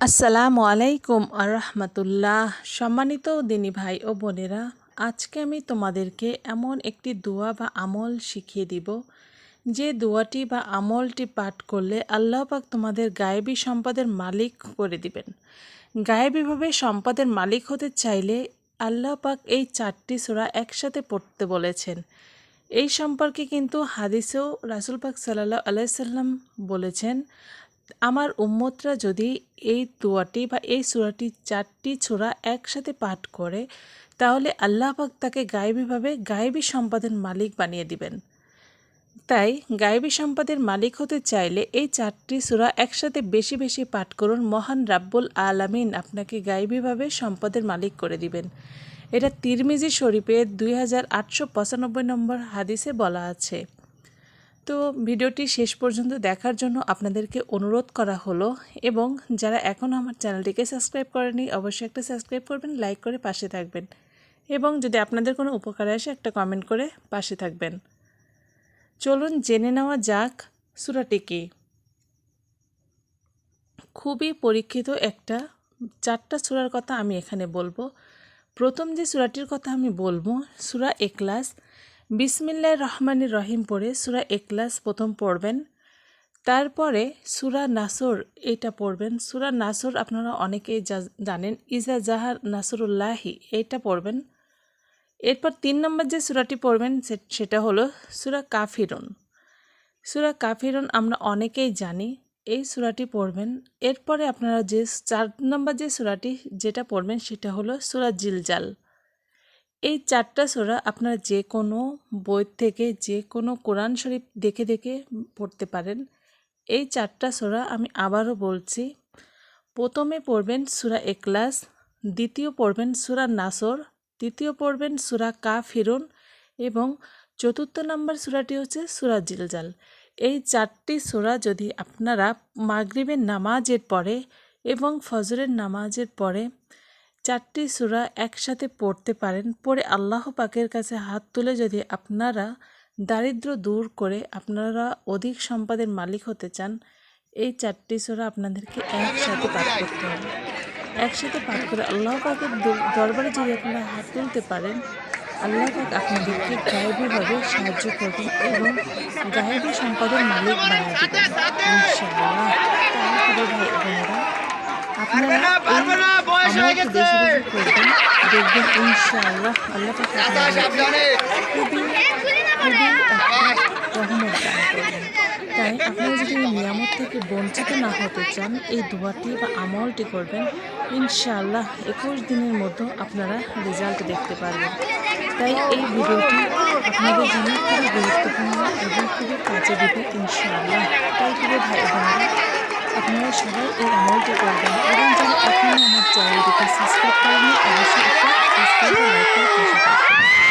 আসসালামু আলাইকুম আরহামতুল্লাহ সম্মানিত দিনী ভাই ও বোনেরা, আজকে আমি তোমাদেরকে এমন একটি দোয়া বা আমল শিখিয়ে দিব। যে দোয়াটি বা আমলটি পাঠ করলে আল্লাহ পাক তোমাদের গায়েবী সম্পদের মালিক করে দিবেন। গায়েবীভাবে সম্পদের মালিক হতে চাইলে আল্লাহ পাক এই চারটি সূরা একসাথে পড়তে বলেছেন। এই সম্পর্কে কিন্তু হাদিসেও রাসুল পাক সাল্লাহ আলাইসাল্লাম বলেছেন আমার উম্মতরা যদি এই দোয়াটি বা এই সুরাটি চারটি ছোড়া একসাথে পাঠ করে, তাহলে আল্লাহ পাক তাকে গায়েবীভাবে গায়েবী সম্পদের মালিক বানিয়ে দিবেন। তাই গায়েবী সম্পদের মালিক হতে চাইলে এই চারটি সুরা একসাথে বেশি বেশি পাঠ করুন। মহান রাব্বুল আলামিন আপনাকে গায়েবীভাবে সম্পদের মালিক করে দিবেন। এটা তিরমিজি শরীফের দুই হাজার আটশো পঁচানব্বই নম্বর হাদিসে বলা আছে। তো ভিডিওটি শেষ পর্যন্ত দেখার জন্য আপনাদেরকে অনুরোধ করা হলো এবং যারা এখনও আমার চ্যানেলটিকে সাবস্ক্রাইব করেনি, অবশ্যই একটা সাবস্ক্রাইব করবেন, লাইক করে পাশে থাকবেন এবং যদি আপনাদের কোনো উপকারে আসে একটা কমেন্ট করে পাশে থাকবেন। চলুন জেনে নেওয়া যাক সুরাটি কি। খুবই পরীক্ষিত একটা চারটা সুরার কথা আমি এখানে বলব। প্রথম যে সুরাটির কথা আমি বলব, সুরা এক্লাস বিসমিল্লা রহমান রহিম পড়ে সুরা একলাস প্রথম পড়বেন। তারপরে সুরা নাসর এটা পড়বেন। সুরা নাসর আপনারা অনেকেই জানেন। ইজা জাহার নাসরুল্লাহি এইটা পড়বেন। এরপর তিন নম্বর যে সুরাটি পড়বেন সেটা হলো সুরা কাফিরন। সুরা কাফিরন আমরা অনেকেই জানি, এই সুরাটি পড়বেন। এরপরে আপনারা যে চার নম্বর যে সুরাটি যেটা পড়বেন সেটা হলো সুরা জিলজাল। এই চারটা সোরা আপনারা যে কোনো বই থেকে যে কোনো কোরআন শরীফ দেখে দেখে পড়তে পারেন। এই চারটা সোরা আমি আবারও বলছি। প্রথমে পড়বেন সুরা একলাস দ্বিতীয় পড়বেন সুরা নাসর, তৃতীয় পড়বেন সুরা কা ফিরুন এবং চতুর্থ নম্বর সুরাটি হচ্ছে সুরা জিলজাল। এই চারটি সুরা যদি আপনারা মাগরিবের নামাজের পরে এবং ফজরের নামাজের পরে চারটি সুরা একসাথে পড়তে পারেন, পড়ে আল্লাহ পাকের কাছে হাত তুলে যদি আপনারা দারিদ্র দূর করে আপনারা অধিক সম্পদের মালিক হতে চান, এই চারটি সুরা আপনাদেরকে একসাথে পাঠ করতে হবে। একসাথে পাঠ করে আল্লাহ পাকের দরবারে যদি আপনারা হাত তুলতে পারেন, আল্লাহ পাক আপনাদেরকে গায়েবীভাবে সাহায্য করবেন এবং গায়েবী সম্পদের মালিক বানিয়ে দেবেন, ইনশাআল্লাহ। তারপরে ভাই আপনারা আমলটি বেশি বেশি করবেন দেখবেন ইনশাআল্লাহ আল্লাহ খুবই খুবই রহমত দান করবেন তাই আপনারা যদি এই নিয়ামত থেকে বঞ্চিত না হতে চান এই দোয়াটি বা আমলটি করবেন ইনশাআল্লাহ একুশ দিনের মধ্যে আপনারা রেজাল্ট দেখতে পারবেন তাই এই ভিডিওটি আপনাদের জন্য খুবই গুরুত্বপূর্ণ এবং খুবই কাজে দেবে ইনশাআল্লাহ তাই খুবই ভাই বোনেরা আপনারা সবাই এই আমলটি করবেন এবং যারা এখনও আমার চ্যানেলটিকে সাবস্ক্রাইব করেনি অবশ্যই সাবস্ক্রাইব করে